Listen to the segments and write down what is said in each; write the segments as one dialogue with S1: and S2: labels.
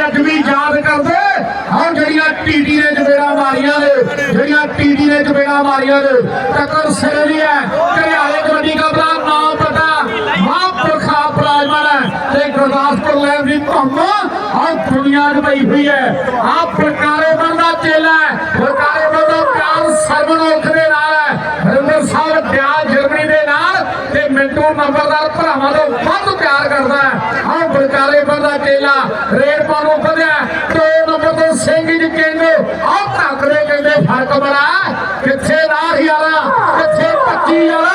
S1: ਅੱਜ ਯਾਦ ਕਰਦੇ ਹਾਂ ਜਿਹੜੀਆਂ ਟੀਡੀ ਨੇ ਜਵੇੜਾ ਮਾਰੀਆਂ ਨੇ, ਜਿਹੜੀਆਂ ਟੀਡੀ ਨੇ ਜਵੇੜਾ ਮਾਰੀਆਂ ਨੇ ਟੱਕਰ ਸਿਰੇ ਦੀ ਹੈ ਘਰਿਆਲੇ ਕਬੱਡੀ ਦਾ ਨਾਮ ਪਤਾ ਮਹਾਂਪੁਰਖਾ ਪ੍ਰਾਜਮਨ ਹੈ, ਤੇ ਗੁਰਦਾਸਪੁਰ ਲੈਣ ਦੀ ਧੁੰਮ ਆ ਦੁਨੀਆ 'ਚ ਪਈ ਹੋਈ ਹੈ। ਆ ਫੁਲਕਾਰੇ ਬੰਦਾ ਚੇਲਾ ਹੈ ਫੁਲਕਾਰੇ ਬੰਦਾ ਪਿਆਰ ਸਰਵਣ ਔਖ ਦੇ ਨਾਲ ਹੈ ਹਰਿੰਦਰ ਸਾਹਿਬ ਪਿਆਰ ਜਰਮਨੀ ਦੇ ਨਾਲ ਤੇ ਮਿੰਟੂ ਨੰਬਰਦਾਰ ਭਰਾਵਾਂ ਤੋਂ ਵੱਧ ਪਿਆਰ ਕਰਦਾ ਹੈ। ਆ ਫੁਲਕਾਰੇ ਬੰਦਾ ਚੇਲਾ ਰੇਡ ਪਾਣੋਂ ਵਧਿਆ ਦੋ ਨੰਬਰ ਤੋਂ ਸਿੰਘ ਜੀ ਕਹਿੰਦੇ ਆ ਧੱਕਦੇ ਕਹਿੰਦੇ ਫ਼ਰਕ ਬੜਾ ਕਿੱਥੇ ਰਾਹ ਯਾਰਾ ਕਿੱਥੇ ਪੱਕੀ ਯਾਰਾ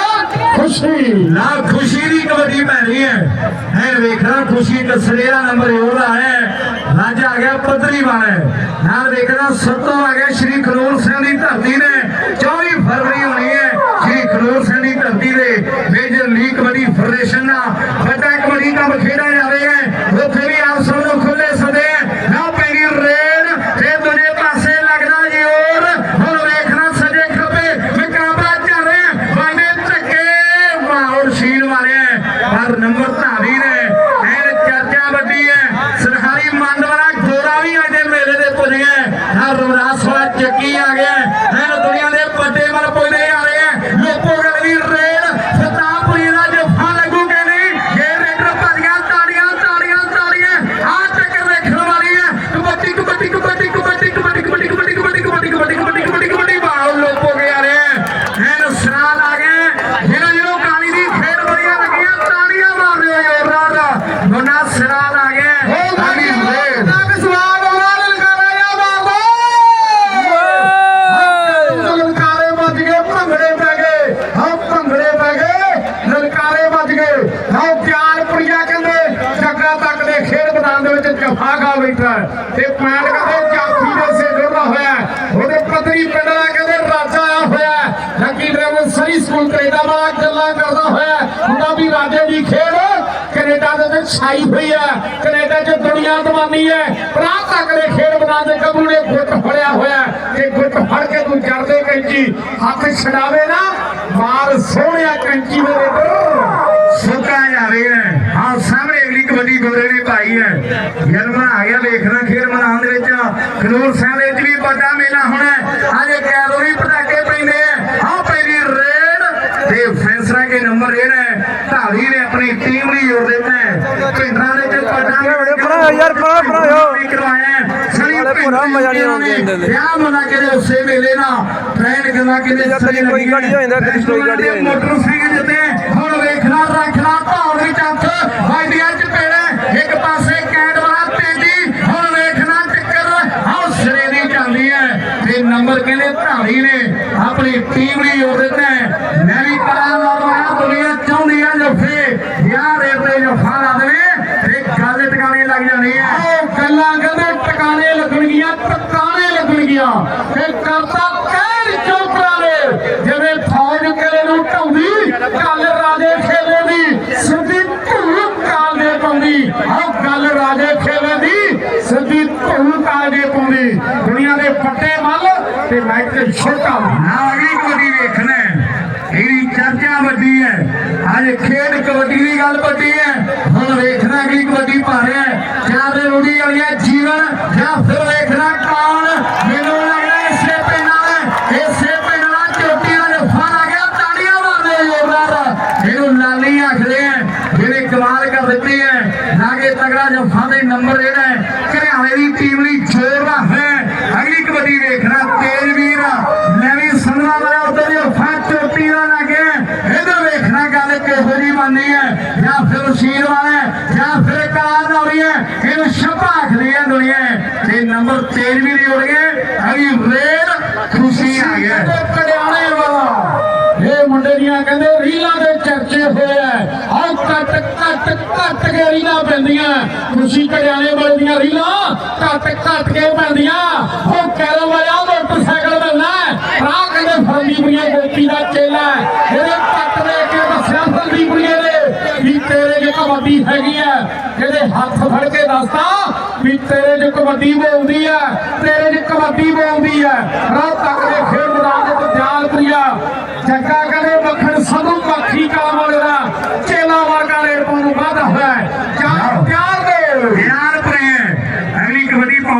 S1: ਖੁਸ਼ੀ।
S2: ਨਾ, ਖੁਸ਼ੀ ਦੀ ਕਬੱਡੀ ਪੈ ਹੈ। ਹੈ ਵੇਖਣਾ ਖੁਸ਼ੀ ਕਸੜੇ ਦਾ ਨੰਬਰ ਉਹਦਾ ਹੈ। ਰਾਜ ਆ ਗਿਆ ਪੱਧਰੀ ਵਾਲਾ ਨਾਲ ਵੇਖਣਾ, ਸੱਤੋਂ ਆ ਗਿਆ ਸ਼੍ਰੀ ਵੀ
S1: ਰਾਜੇ ਦੀ ਖੇਡ। ਕੈਨੇਡਾ ਦੇ ਵਿੱਚ ਛਾਈ ਹੋਈ ਹੈ। ਕੈਨੇਡਾ 'ਚ ਦੁਨੀਆ ਦਵਾਨੀ ਹੈ। ਪ੍ਰਾਹ ਤੱਕ ਖੇਡ ਮੈਦਾਨ ਦੇ ਕਬੂ ਨੇ। ਗੁੱਟ ਫੜਿਆ ਹੋਇਆ ਤੇ ਗੁੱਟ ਫੜ ਕੇ ਤੂੰ ਕਰਦੇ ਕੈਂਚੀ, ਹੱਥ ਛਡਾਵੇ ਨਾ ਮਾਰ ਸੋਹਣਿਆ ਕੈਂਚੀ ਦੇ ਰੇਡਰ
S2: ਸੁੱਕਾ ਜਾ ਰਿਹਾ ਹਾਂ, ਸਾਹਮਣੇ ਅਗਲੀ ਕਬੱਡੀ ਗੋਰੇ ਨੇ ਪਾਈ ਹੈ। ਜਨਮ ਆ ਗਿਆ ਵੇਖਣਾ ਖੇਡ ਮੈਦਾਨ ਦੇ ਵਿੱਚ। ਖਨੂਰ ਸਾਹਿਬ ਦੇ ਵਿੱਚ ਵੀ ਵੱਡਾ ਮੇਲਾ ਹੋਣਾ ਹੈ। ਅੱਜ ਕੈਲੋਰੀ ਪਟਾਕੇ ਪੈਂਦੇ ਆ ਆਹ ਪਹਿਲੀ ਰੇਡ ਤੇ ਫੈਂਸਰਾ ਕੇ ਨੰਬਰ ਜਿਹੜਾ ਹੈ ਢਾਲੀ ਨੇ ਆਪਣੀ ਟੀਮ ਲਈ ਜੋੜ ਦਿੱਤਾ ਹੈ ਪਿੰਡਾਂ ਦੇ ਵਿੱਚ ਵੱਡਾ
S3: ਬਣਾਓ ਯਾਰ, ਬਣਾਓ, ਬਣਾਓ।
S2: ਵੀ ਕਰਵਾਇਆ। ਸਣੀ
S3: ਭੋਰਾ ਮਜ਼ਾ ਨਹੀਂ ਦਿੰਦੇ।
S2: ਵਿਆਹ ਮਨਾ ਕੇ ਦੇ ਉਸੇ ਮੇਲੇ ਨਾਲ ਟ੍ਰੈਨ ਗੱਲਾਂ ਕਿਤੇ
S3: ਕਦੀ ਕੋਈ ਗਾੜੀ ਹੋ ਜਾਂਦਾ, ਕਦੀ ਕੋਈ ਗਾੜੀ ਹੋ।
S2: ਮੋਟਰਸਾਈਕਲ ਜਿੱਤੇ ਹੁਣ ਵੇਖਣਾ ਰੱਖਣਾ ਧੌਣ ਵਿੱਚ ਹੱਥ ਵਾਈਡੀਆਂ ਚ ਪੇੜੇ ਇੱਕ ਪਾਸੇ ਕੈਂਡ ਵਾਲਾ ਤੇਜੀ ਹੁਣ ਵੇਖਣਾ ਟੱਕਰ ਹੌਸਲੇ ਦੀ ਜਾਂਦੀ ਹੈ ਤੇ ਨੰਬਰ ਕਹਿੰਦੇ ਧਾਰੀ ਨੇ ਆਪਣੀ ਟੀਮ ਲਈ ਜੋੜ ਦਿੱਤਾ ਹੈ ਮੈਂ ਵੀ ਕਰਾਂ ਨੌਜਵਾਨ ਦੁਨੀਆ ਚਾਹੁੰਦੀ ਆ ਜੱਫੇ ਯਾਰ ਇਹ ਤੇ ਜੱਫਾ ਲਾ ਦੇਵੇ ਤੇ ਗੱਲ ਟਿਕਾਣੇ ਲੱਗ ਜਾਣੀ ਹੈ
S1: ਉਹ ਗੱਲਾਂ ਕਹਿੰਦੇ ਟਿਕਾਣੇ ਲੱਗਣਗੀਆਂ ਟਿਕਾਣੇ ਲੱਗਣਗੀਆਂ ਤੇ ਕਰਤਾ ਕਹਿਣ ਚੋਪੜਾ ਨੇ, ਜਿਵੇਂ ਫੌਜ ਕਿਲੇ ਨੂੰ ਢਾਉਂਦੀ ਗੱਲ ਰਾਜੇ ਖੇਲੇ ਦੀ, ਸਿੱਧੀ ਧੂਮ ਕਾਲ ਦੇ ਪਾਉਂਦੀ। ਆਹ ਗੱਲ ਰਾਜੇ ਖੇਲੇ ਦੀ, ਸਿੱਧੀ ਧੂਮ ਕਾਲ ਦੇ ਪਾਉਂਦੀ। ਦੁਨੀਆ ਦੇ ਪੱਟੇ ਮੱਲ ਤੇ ਮੈਂ ਤੇ ਛੋਟਾ
S2: ਨਾ ਅਗਲੀ ਵੇਖਣਾ ਹੈ। ਇਹਦੀ ਚਰਚਾ ਵੱਡੀ ਹੈ। ਅੱਜ ਖੇਡ ਕਬੱਡੀ ਦੀ ਗੱਲ ਵੱਡੀ ਹੈ। ਲਾਗੇ ਜਫਾ ਦੇ ਨੰਬਰ ਜਿਹੜਾ ਹੈ, ਘਰਿਆਲੇ ਦੀ ਟੀਮ ਲਈ ਜ਼ੋਰ ਦਾ ਹੈ। ਅਗਲੀ ਕਬੱਡੀ ਵੇਖਣਾ, ਤੇਜ ਵੀਰ ਮੈਂ ਵਾਲਾ ਉਧਰ ਦੀ ਚੋਟੀ ਦਾ ਲੱਗੇ ਇਧਰ ਵੇਖਣਾ ਗੱਲ ਕਿਹੋ ਜੀ ਬਣਨੀ ਹੈ, ਜਾਂ ਫਿਰ ਸ਼ੀਰ ਵਾਲਾ ਜਾਂ ਫਿਰ ਕਾਰ ਨੌਰੀ ਹੈ। ਇਹਨੂੰ ਸ਼ਬਾ ਆਖਦੀ ਦੁਨੀਆ ਤੇ ਨੰਬਰ ਤੇਜ ਵੀ ਜੁੜ ਗਏ ਅਗਲੀ ਰੇਡ ਖੁਸ਼ੀ ਆ ਗਿਆ
S1: ਕਹਿੰਦੇ ਵਾਲਾ ਇਹ ਮੁੰਡੇ ਦੀਆਂ ਕਹਿੰਦੇ ਰੀਲਾਂ ਦੇ ਚਰਚੇ ਹੋਏ ਆ ਆਹ ਕੱਟ ਕੇ ਰੀਲਾਂ ਪੈਂਦੀਆਂ। ਖੁਸ਼ੀ ਕੜਿਆਣੇ ਵਾਲੇ ਦੀਆਂ ਰੀਲਾਂ ਕੱਟ ਕੱਟ ਕੇ ਪੈਂਦੀਆਂ। ਉਹ ਕੈਰਮ ਵਾਲਾ ਮੋਟਰਸਾਈਕਲ ਬੰਨਾ ਰਾਹ ਕਹਿੰਦੇ ਫਰਦੀਪੁਰੀਆਂ ਗੋਪੀ ਦਾ ਚੇਲਾ ਇਹਦੇ ਕੱਟ ਦੇ ਕੇ ਦੱਸਿਆ ਫਰਦੀਪੁਰੀਏ ਨੇ ਵੀ ਤੇਰੇ ਜੇ ਕਬੱਡੀ ਹੈਗੀ ਆ ਇਹਦੇ ਹੱਥ ਫੜ ਕੇ ਦੱਸਦਾ ਵੀ ਤੇਰੇ ਜੇ ਕਬੱਡੀ ਬੋਲਦੀ ਆ ਤੇਰੇ ਜੇ ਕਬੱਡੀ ਬੋਲਦੀ ਆ ਰਾਹ ਤੱਕ ਦੇ ਖੇਡ ਮੈਦਾਨ ਦੇ ਵਿੱਚ ਦਿਆਲ ਪ੍ਰਿਆ ਜੱਗਾ ਕਹਿੰਦੇ ਮੱਖਣ ਸਭੂ ਮੱਖੀ ਕਾਮ ਵਾਲੇ ਦਾ ਚੇਲਾ ਵਰਗਾ ਪਾਉਣ ਵਾਧਾ ਹੋਇਆ ਹੈ। ਚਾਰ ਪਿਆਰ ਦੇ।
S2: ਯਾਰ ਪ੍ਰੇਮ ਅਗਲੀ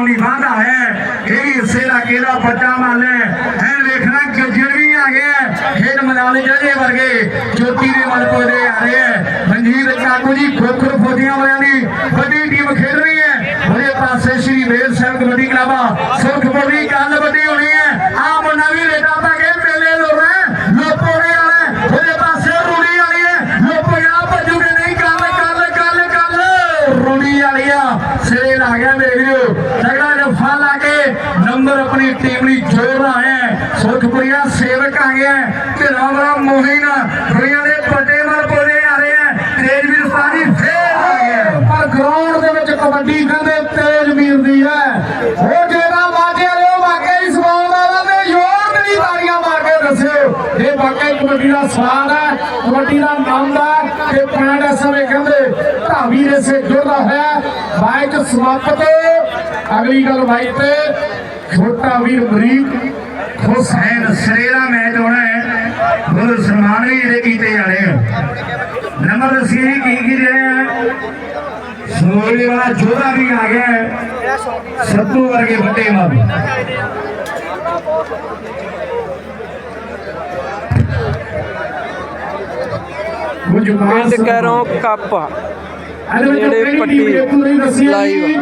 S2: ਦੀ ਵਾਧਾ ਹੈ। ਇਹ ਵੀ ਹਿੱਸੇ ਦਾ ਕਿਹਦਾ ਬੱਚਾ ਮੰਨ ਲੈ ਐਨ ਵੇਖਣਾ ਗੱਜਣ ਵੀ ਆ ਗਿਆ ਖੇਡ ਮੈਦਾਨ ਜਜੇ ਵਰਗੇ ਜੋਤੀ ਦੇ ਮਨ ਪੋਦੇ ਆ ਰਹੇ ਹੈ। ਮਨਜੀਤ ਕਾਕੂ ਜੀ ਖੋਖਰ ਫੌਜੀਆਂ ਵਾਲਿਆਂ ਦੀ ਵੱਡੀ ਟੀਮ ਖੇਡ ਰਹੀ ਹੈ। ਉਹਦੇ ਪਾਸੇ ਸ਼੍ਰੀ ਵੇਦ ਸਿੰਘ ਕਬੱਡੀ ਕਲੱਬ ਸੁਰਖਪੁਰ ਦੀ ਸਿਰੇ ਲਾ ਗਿਆ ਮੇਰੇ ਵੀਰੋ ਤਗੜਾ ਜਫਾ ਲਾ ਕੇ ਨੰਬਰ ਆਪਣੀ ਟੀਮ ਲਈ ਜੋੜ ਰਹਾ ਹੈ। ਸੁਰਖਪੁਰੀਆ ਸੇਵਕ ਆ ਗਿਆ ਤੇ ਰਾਮਰਾ ਮੋਹਿਨ ਦੁਨੀਆ ਦੇ ਵੱਡੇ ਮਲ ਪੋਦੇ ਆ ਰਹੇ ਹੈ। ਤੇਜ ਸਾਡੀ ਫੇਰ ਆ ਗਿਆ
S1: ਪਰ ਗਰਾਊਂਡ ਦੇ ਵਿੱਚ ਕਬੱਡੀ ਕਬੱਡੀ ਦਾ ਸਵਾਦ ਹੈ, ਕਬੱਡੀ ਦਾ ਆਨੰਦ ਤੇ ਪੁਆਇੰਟ ਸਮੇਂ ਕਹਿੰਦੇ ਢਾਵੀ ਦੇ ਸੇ ਜੁੜਦਾ ਹੋਇਆ ਬਾਈਕ ਸਮਾਪਤ ਅਗਲੀ ਗੱਲ ਬਾਈਕ ਤੇ, ਛੋਟਾ ਵੀਰ ਬਰੀਕ
S2: ਹੁਸੈਨ ਸਰੇ ਮੈਚ ਹੋਣਾ ਹੈ। ਉਹ ਸਨਮਾਨ ਵੀ ਜਿਹੜੇ ਕੀਤੇ ਜਾਣੇ ਨੰਬਰ ਦਸੀਏ ਕੀ ਕੀ ਰਹੇ ਆ ਸੋਲੇ ਵਾਲਾ ਜੋਧਾ ਵੀ ਆ ਗਿਆ ਸੱਤੂ ਵਰਗੇ ਵੱਡੇ ਮਾਂ
S1: ਉਹ ਜੁਗਾਲ
S3: ਪਿੰਡ ਕੈਰੋਂ ਕੱਪ
S1: ਜਿਹੜੇ ਪੱਟੀ
S3: ਲਾਈਵ।